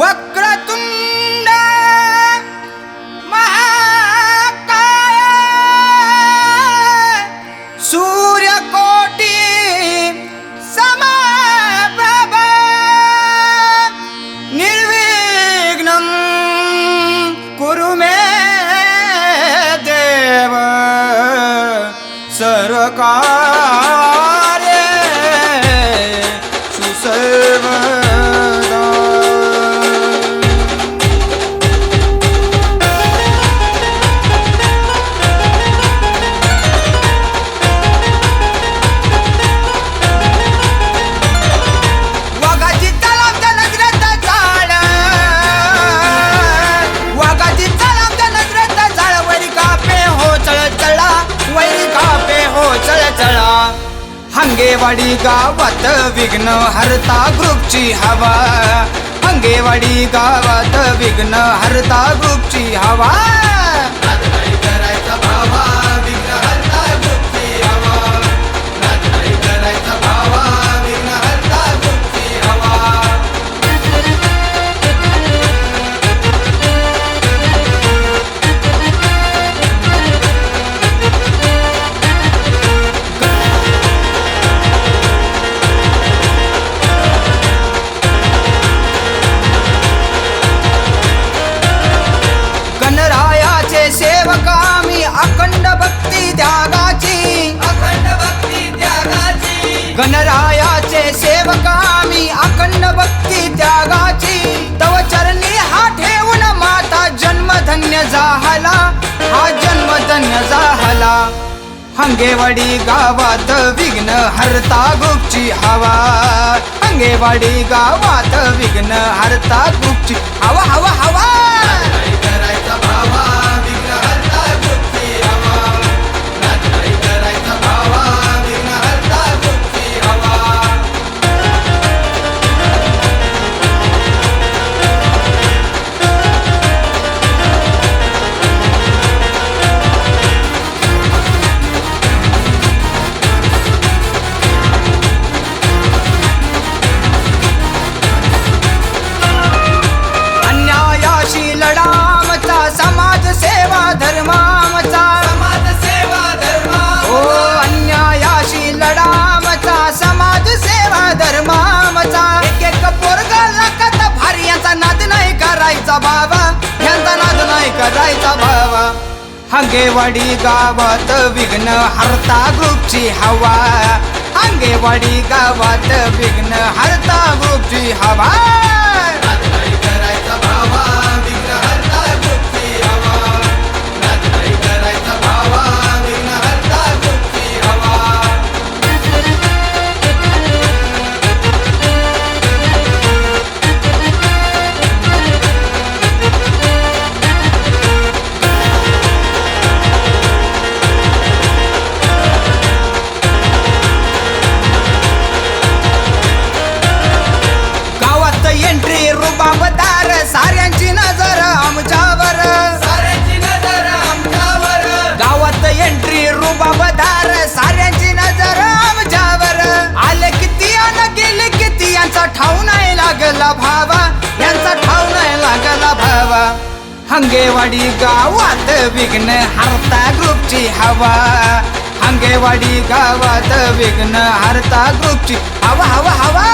वक्रतु महा सूर्यकोटि समाभव निर्विघ्नं कुरु मे देव सर्वकार अंगेवाडी गावात विघ्न हरता ग्रुपची हवा. अंगेवाडी गावात विघ्न हरता ग्रुपची हवा. अंगेवाडी गावात विघ्न हरता गुपची हवा. अंगेवाडी गावात विघ्न हरता गुपची हवा हवा हवा. हंगेवाडी गावात विघ्न हरता ग्रुपची हवा. हंगेवाडी गावात विघ्न हरता ग्रुपची हवा. हंगेवाडी गावात विघ्न हरता ग्रुपची हवा. हंगेवाडी गावात विघ्न हरता ग्रुपची हवा हवा हवा.